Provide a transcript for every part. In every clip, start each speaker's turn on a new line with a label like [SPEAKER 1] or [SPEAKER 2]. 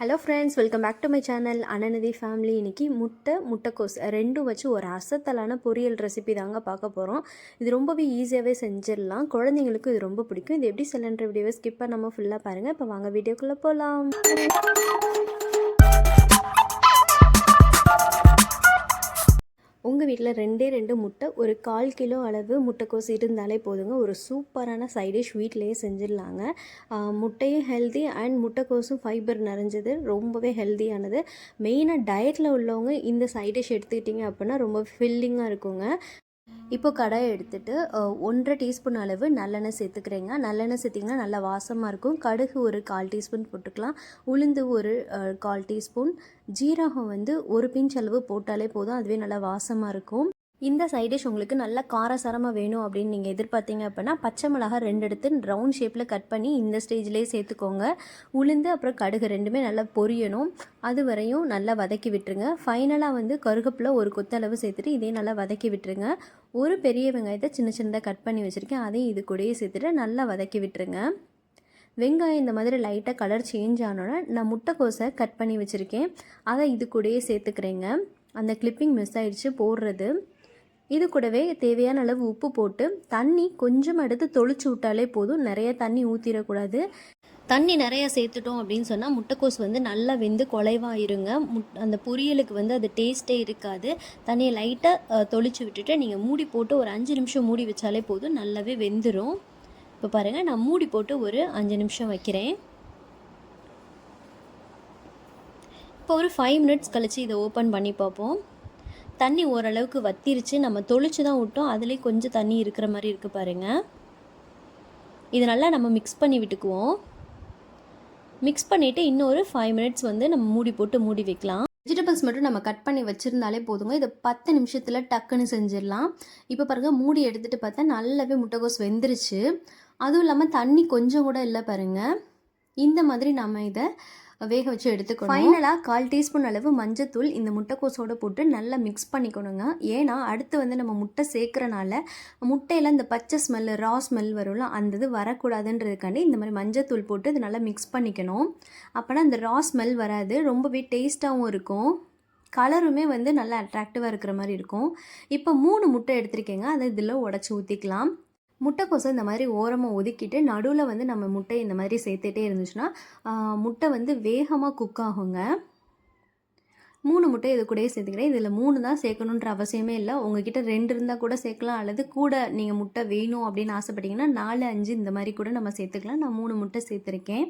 [SPEAKER 1] Hello friends welcome back to my channel Ananthi family இன்னைக்கு முட்டை முட்டைக்கோஸ் ரெண்டும் வச்சு ஒரு அசத்தலான பொரியல் ரெசிபி தாங்க பார்க்க போகிறோம் இது ரொம்பவே ஈஸியாகவே செஞ்சிடலாம். குழந்தைங்களுக்கு இது ரொம்ப பிடிக்கும். இது எப்படி செய்யலான்ற வீடியோவை ஸ்கிப் பண்ணாமல் ஃபுல்லாக பாருங்கள் இப்போ வாங்க வீடியோக்குள்ளே போகலாம் உங்கள் வீட்டில் ரெண்டே ரெண்டு முட்டை ஒரு கால் கிலோ அளவு முட்டைக்கோஸ் இருந்தாலே போதுங்க. ஒரு சூப்பரான சைடிஷ் வீட்டிலேயே செஞ்சிடலாங்க. முட்டையும் ஹெல்தி அண்ட் முட்டைக்கோஸும் ஃபைபர் நிறைஞ்சது ரொம்பவே ஹெல்தியானது மெயினாக டயட்டில் உள்ளவங்க இந்த சைடிஷ் எடுத்துக்கிட்டிங்க அப்படின்னா ரொம்ப ஃபில்லிங்காக இருக்குங்க. இப்போ கடாயை எடுத்துட்டு ஒன்றரை டீஸ்பூன் அளவு நல்லெண்ணெய் சேர்த்துக்கிறேங்க. நல்லெண்ணெய் சேர்த்திங்கன்னா நல்லா வாசமாக இருக்கும். கடுகு ஒரு கால் டீஸ்பூன் போட்டுக்கலாம். உளுந்து ஒரு கால் டீஸ்பூன். ஜீரகம் வந்து ஒரு பிஞ்ச் அளவு போட்டாலே போதும். அதுவே நல்லா வாசமாக இருக்கும். இந்த சைட் டிஷ் உங்களுக்கு நல்லா காரசாரமாக வேணும் அப்படின்னு நீங்கள் எதிர்பார்த்தீங்க அப்படின்னா பச்சை மிளகாய் ரெண்டு எடுத்து ரவுண்ட் ஷேப்பில் கட் பண்ணி இந்த ஸ்டேஜ்லேயே சேர்த்துக்கோங்க. உளுந்து அப்புறம் கடுகு ரெண்டுமே நல்லா பொரியணும். அது வரையும் நல்லா வதக்கி விட்டுருங்க. ஃபைனலாக வந்து கருகப்பில் ஒரு கொத்தளவு சேர்த்துட்டு இதையும் நல்லா வதக்கி விட்டுருங்க. ஒரு பெரிய வெங்காயத்தை சின்ன சின்னதாக கட் பண்ணி வச்சுருக்கேன். அதையும் இது கூடயே சேர்த்துட்டு நல்லா வதக்கி விட்டுருங்க. வெங்காயம் இந்த மாதிரி லைட்டாக கலர் சேஞ்ச் ஆனோடனே நான் முட்டைக்கோசை கட் பண்ணி வச்சுருக்கேன். அதை இது கூடயே சேர்த்துக்கிறேங்க. அந்த கிளிப்பிங் மிஸ் ஆயிடுச்சு போடுறது. இது கூடவே தேவையான அளவு உப்பு போட்டு தண்ணி கொஞ்சம் எடுத்து தொளிச்சு விட்டாலே போதும். நிறைய தண்ணி ஊற்றிடக்கூடாது தண்ணி நிறைய சேர்த்துட்டோம் அப்படின்னு சொன்னால் முட்டைக்கோஸ் வந்து நல்லா வெந்து குலைவாயிருங்க. முட் அந்த பொரியலுக்கு வந்து அது டேஸ்ட்டே இருக்காது. தண்ணியை லைட்டாக தொளிச்சு விட்டுட்டு நீங்கள் மூடி போட்டு ஒரு அஞ்சு நிமிஷம் மூடி வச்சாலே போதும். நல்லாவே வெந்துடும் இப்போ பாருங்கள் நான் மூடி போட்டு ஒரு அஞ்சு நிமிஷம் வைக்கிறேன். இப்போ ஒரு ஃபைவ் மினிட்ஸ் கழித்து இதை ஓப்பன் பண்ணி பார்ப்போம். தண்ணி ஓரளவுக்கு வத்திருச்சு. நம்ம தொளிச்சு தான் விட்டோம். அதுலேயே கொஞ்சம் தண்ணி இருக்கிற மாதிரி இருக்குது பாருங்கள் இது நல்லா நம்ம மிக்ஸ் பண்ணி விட்டுக்குவோம். மிக்ஸ் பண்ணிவிட்டு இன்னொரு ஃபைவ் மினிட்ஸ் வந்து நம்ம மூடி போட்டு மூடி வைக்கலாம். வெஜிடபிள்ஸ் மட்டும் நம்ம கட் பண்ணி வச்சுருந்தாலே போதுங்க. இது பத்து நிமிஷத்தில் டக்குன்னு செஞ்சிடலாம். இப்போ பாருங்கள் மூடி எடுத்துகிட்டு பார்த்தா நல்லாவே முட்டைகோஸ் வெந்துருச்சு. அதுவும் இல்லாமல் தண்ணி கொஞ்சம் கூட இல்லை பாருங்கள் இந்த மாதிரி நம்ம இதை வேக வச்சு எடுத்துக்கணும். ஃபைனலாக கால் டீஸ்பூன் அளவு மஞ்சத்தூள் இந்த முட்டைக்கோஸோட போட்டு நல்லா மிக்ஸ் பண்ணிக்கணுங்க. ஏன்னா அடுத்து வந்து நம்ம முட்டை சேர்க்குறனால முட்டையில் இந்த பச்சை ஸ்மெல்லு ரா ஸ்மெல் வரும்ல அந்த இது வரக்கூடாதுன்றதுக்காண்டி இந்த மாதிரி மஞ்சத்தூள் போட்டு இது நல்லா மிக்ஸ் பண்ணிக்கணும். அப்போனா அந்த ரா ஸ்மெல் வராது. ரொம்பவே டேஸ்ட்டாகவும் இருக்கும். கலருமே வந்து நல்லா அட்ராக்டிவாக இருக்கிற மாதிரி இருக்கும். இப்போ மூணு முட்டை எடுத்திருக்கேங்க. அதை இதில் உடச்சி ஊற்றிக்கலாம் முட்டைக்கோசை இந்த மாதிரி ஓரமாக ஒதுக்கிட்டு நடுவில் வந்து நம்ம முட்டை இந்த மாதிரி சேர்த்துட்டே இருந்துச்சுன்னா முட்டை வந்து வேகமாக குக் ஆகுங்க. மூணு முட்டை இது கூடயே சேர்த்துக்கிறேன். இதில் மூணு தான் சேர்க்கணுன்ற அவசியமே இல்லை. உங்ககிட்ட ரெண்டு இருந்தால் கூட சேர்க்கலாம். அல்லது கூட நீங்கள் முட்டை வேணும் அப்படின்னு ஆசைப்பட்டீங்கன்னா நாலு அஞ்சு இந்த மாதிரி கூட நம்ம சேர்த்துக்கலாம். நான் மூணு முட்டை சேர்த்துருக்கேன்.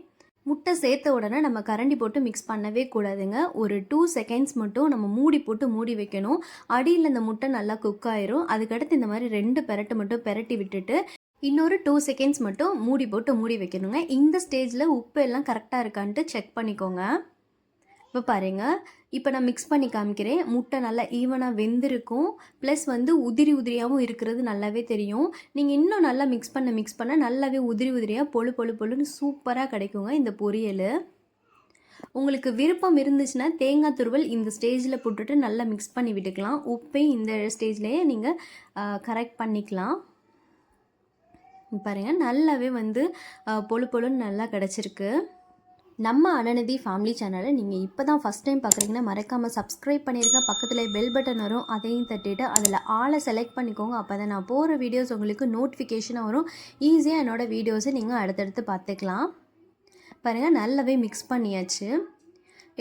[SPEAKER 1] முட்டை சேர்த்த உடனே நம்ம கரண்டி போட்டு மிக்ஸ் பண்ணவே கூடாதுங்க. ஒரு டூ செகண்ட்ஸ் மட்டும் நம்ம மூடி போட்டு மூடி வைக்கணும். அடியில் இந்த முட்டை நல்லா குக் ஆயிரும். அதுக்கடுத்து இந்த மாதிரி ரெண்டு பெரட்டு மட்டும் பெரட்டி விட்டுட்டு இன்னொரு டூ செகண்ட்ஸ் மட்டும் மூடி போட்டு மூடி வைக்கணுங்க. இந்த ஸ்டேஜில் உப்பு எல்லாம் கரெக்டாக இருக்கான்ட்டு செக் பண்ணிக்கோங்க. இப்போ பாருங்கள் இப்போ நான் மிக்ஸ் பண்ணி காமிக்கிறேன். முட்டை நல்லா ஈவனாக வெந்திருக்கும். ப்ளஸ் வந்து உதிரி உதிரியாகவும் இருக்கிறது நல்லாவே தெரியும். நீங்கள் இன்னும் நல்லா மிக்ஸ் பண்ண மிக்ஸ் பண்ண நல்லாவே உதிரி உதிரியாக பொழு பொழு பொழுன்னு சூப்பராக கிடைக்குங்க இந்த பொரியல். உங்களுக்கு விருப்பம் இருந்துச்சுன்னா தேங்காய் துருவல் இந்த ஸ்டேஜில் போட்டுட்டு நல்லா மிக்ஸ் பண்ணி விட்டுக்கலாம். உப்பையும் இந்த ஸ்டேஜ்லேயே நீங்கள் கரெக்ட் பண்ணிக்கலாம். பாருங்கள் நல்லாவே வந்து பொழு பொழுன்னு நல்லா கிடச்சிருக்கு. நம்ம அனநிதி ஃபேமிலி சேனலை நீங்கள் இப்போ தான் ஃபஸ்ட் டைம் பார்க்குறீங்கன்னா மறக்காமல் சப்ஸ்கிரைப் பண்ணியிருக்க பக்கத்தில் பெல் பட்டன் வரும் அதையும் தட்டிட்டு அதில் ஆளை செலக்ட் பண்ணிக்கோங்க. அப்போ தான் நான் போகிற வீடியோஸ் உங்களுக்கு நோட்டிஃபிகேஷனாக வரும். ஈஸியாக என்னோடய வீடியோஸை நீங்கள் அடுத்தடுத்து பார்த்துக்கலாம். பாருங்கள் நல்லாவே மிக்ஸ் பண்ணியாச்சு.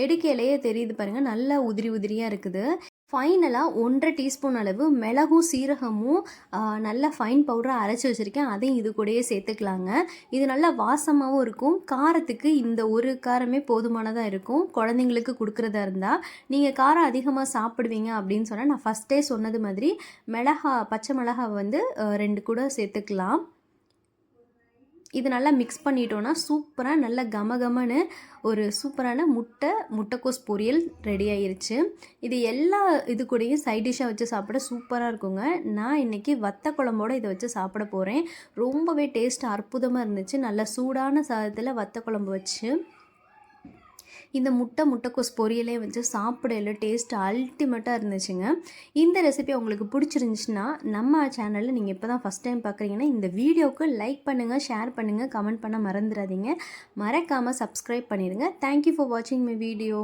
[SPEAKER 1] எடுக்கையிலேயே தெரியுது பாருங்கள் நல்லா உதிரி உதிரியாக இருக்குது. ஃபைனலாக ஒன்றரை டீஸ்பூன் அளவு மிளகும் சீரகமும் நல்லா ஃபைன் பவுடராக அரைச்சி வச்சுருக்கேன். அதையும் இது கூடயே சேர்த்துக்கலாங்க. இது நல்லா வாசமாகவும் இருக்கும். காரத்துக்கு இந்த ஒரு காரமே போதுமானதாக இருக்கும். குழந்தைங்களுக்கு கொடுக்குறதா இருந்தால் நீங்கள் காரம் அதிகமாக சாப்பிடுவீங்க அப்படின்னு சொன்னால் நான் ஃபஸ்ட்டே சொன்னது மாதிரி மிளகா பச்சை மிளகா வந்து ரெண்டு கூட சேர்த்துக்கலாம். இது நல்லா மிக்ஸ் பண்ணிட்டோன்னா சூப்பராக நல்ல கமகமன்னு ஒரு சூப்பரான முட்டை முட்டைக்கோஸ் பொரியல் ரெடி ஆயிருச்சு. இது எல்லா இது கூடயும் சைட் டிஷ்ஷாக வச்சு சாப்பிட சூப்பராக இருக்குங்க. நான் இன்றைக்கி வத்த குழம்போடு இதை வச்சு சாப்பிட போகிறேன் ரொம்பவே டேஸ்ட் அற்புதமாக இருந்துச்சு. நல்ல சூடான சாதத்தில் வத்த குழம்பு வச்சு. இந்த முட்டை முட்டைக்கோஸ் பொரியலே வச்சு சாப்பிடையில டேஸ்ட் அல்டிமேட்டாக இருந்துச்சுங்க. இந்த ரெசிபி உங்களுக்கு பிடிச்சிருந்துச்சுன்னா நம்ம சேனலில் நீங்கள் இப்போ தான் ஃபஸ்ட் டைம் பார்க்குறீங்கன்னா இந்த வீடியோவுக்கு லைக் பண்ணுங்கள் ஷேர் பண்ணுங்கள் கமெண்ட் பண்ண மறந்துடாதீங்க. மறக்காமல் சப்ஸ்கிரைப் பண்ணிடுங்க. தேங்க்யூ ஃபார் வாட்சிங் மை வீடியோ